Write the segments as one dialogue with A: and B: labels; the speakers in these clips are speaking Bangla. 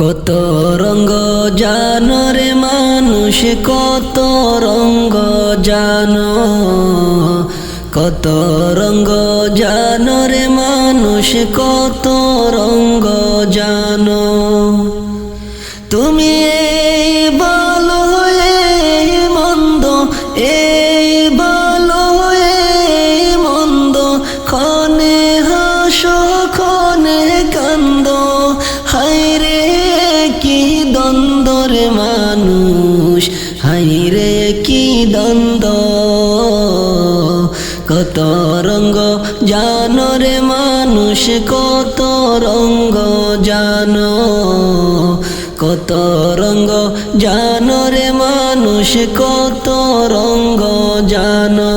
A: কত রঙ্গ জান রে মানুষ, কত রঙ্গ জানো? কত রঙ্গ জান রে মানুষ, কত রঙ্গ জানো? তুমি এই মানুষ হাইরে কি দ্বন্দ্ব। কত রঙ্গ, জানো রে মানুষ, কত রঙ্গ, জানো। কত রঙ্গ, জানো রে মানুষ, কত রঙ্গ, জানো।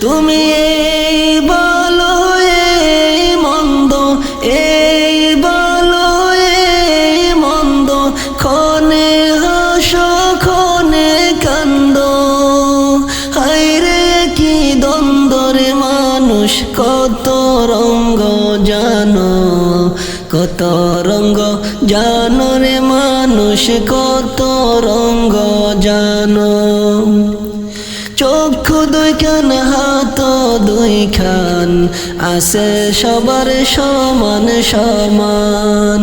A: তুমি কত রঙ্গ, জানো রে মানুষ, কত রঙ্গ, জানো। চক্ষু দুই খান হাত দুই খান আছে সবার সমান সমান।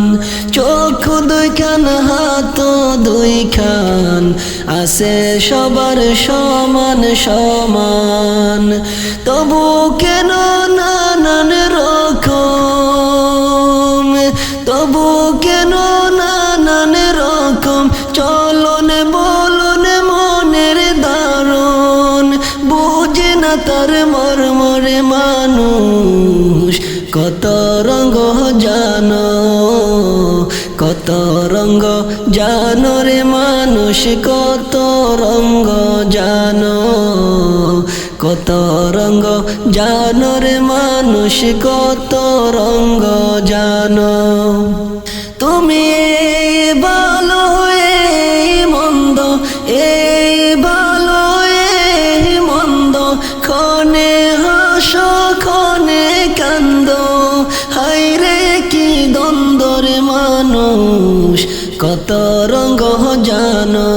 A: চক্ষু দুই খান হাত দুই খান আছে সবার সমান সমান। তবু কেন মানুষ, কত রঙ্গ জানো, কত রঙ্গ জানো রে মানুষ, কত রঙ্গ জানো, কত রঙ্গ জানো রে মানুষ, কত রঙ্গ জানো। তুমি এই ভালো এই মন্দ, এই ভালো মানুষ কত রঙ্গ জানো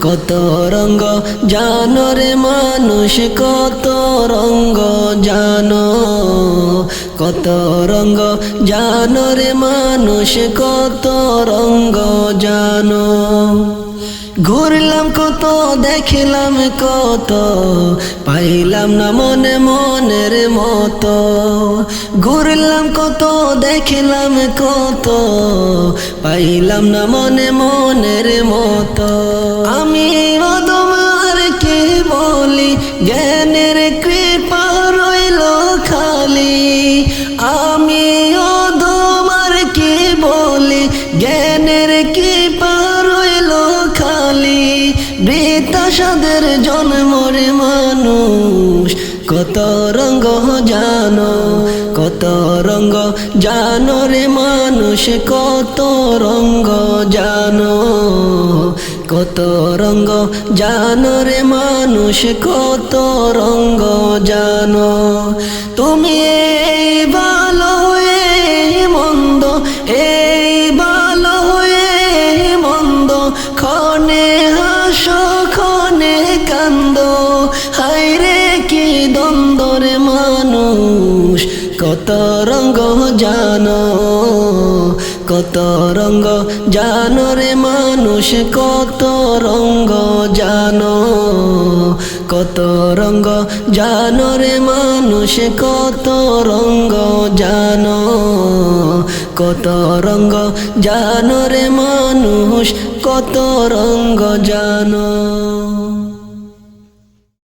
A: কত রঙ্গ জানো রে মানুষ কত রঙ্গ জানো কত রঙ্গ জানো রে মানুষ কত রঙ্গ জানো ঘুরলাম কত, দেখিলাম কত, পাইলাম না মনে মনের মতো। ঘুরলাম কত, দেখিলাম কত, পাইলাম না মনে মনের মতো। আমি অদমার কে বলি, জ্ঞানের কৃপা রইল খালি। আমি অদমার কে বলি, জ্ঞানের কৃপা বৃতাসাদের জন্মরে মানুষ, কত রঙ্গ জানো, কত রঙ্গ জানো রে মানুষ, কত রঙ্গ জানো, কত রঙ্গ জানো রে মানুষ, কত রঙ্গ জানো। তুমি কান্দ হাইরে কি দ্বন্দ্বরে মানুষ। কত রঙ্গ জানো, কত রঙ্গ জানো রে মানুষ। কত রঙ্গ জানো, কত রঙ্গ জানো রে মানুষ। কত রঙ্গ জানো, কত রঙ্গ জানো রে মানুষ। কত রঙ্গ জানো।